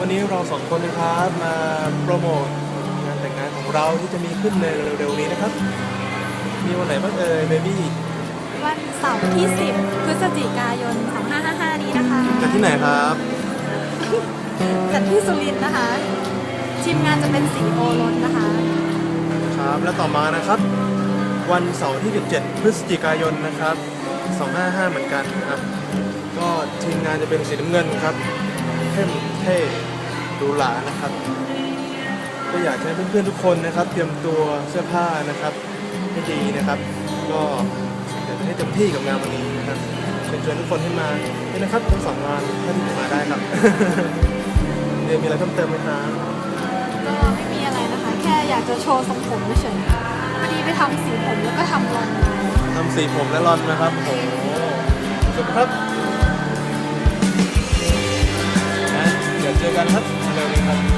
วันนี้เราสองคนนะครับมาโปรโมทงานแต่งงานของเราที่จะมีขึ้นในเร็วๆนี้นะครับ มีวันไหนบ้างเอ่ยเบบี้วันเสาร์ที่ 10 พฤศจิกายน 2555 นี้นะคะจัดที่ไหนครับจัดที่สุรินทร์นะคะ ทีมงานจะเป็นสีโอรสนะคะ ครับและต่อมานะครับ วันเสาร์ที่ 17 พฤศจิกายนนะครับ 255 เหมือนกันนะครับ ก็ทีมงานจะเป็นสีน้ำเงินครับเข้มเท่หรูหรานะครับ ก็อยากให้เพื่อนๆทุกคนนะครับ เตรียมตัวเสื้อผ้านะครับให้ดีนะครับ ก็อยากจะให้เต็มที่กับงานวันนี้นะครับเชิญชวนทุกคนให้มาด้วยนะครับทั้งสองงานถ้าที่จะมาได้ครับเรียนมีอะไรเพิ่มเติมไหมครับก็ไม่มีอะไรนะคะ แค่อยากจะโชว์ทรงผมเฉยๆพอดีไปทำสีผมแล้วก็ทำรอนมาทำสีผมและรอนนะครับโอ้โหสุดครับ เดี๋ยวเจอกันครับเร็วนี้ครับ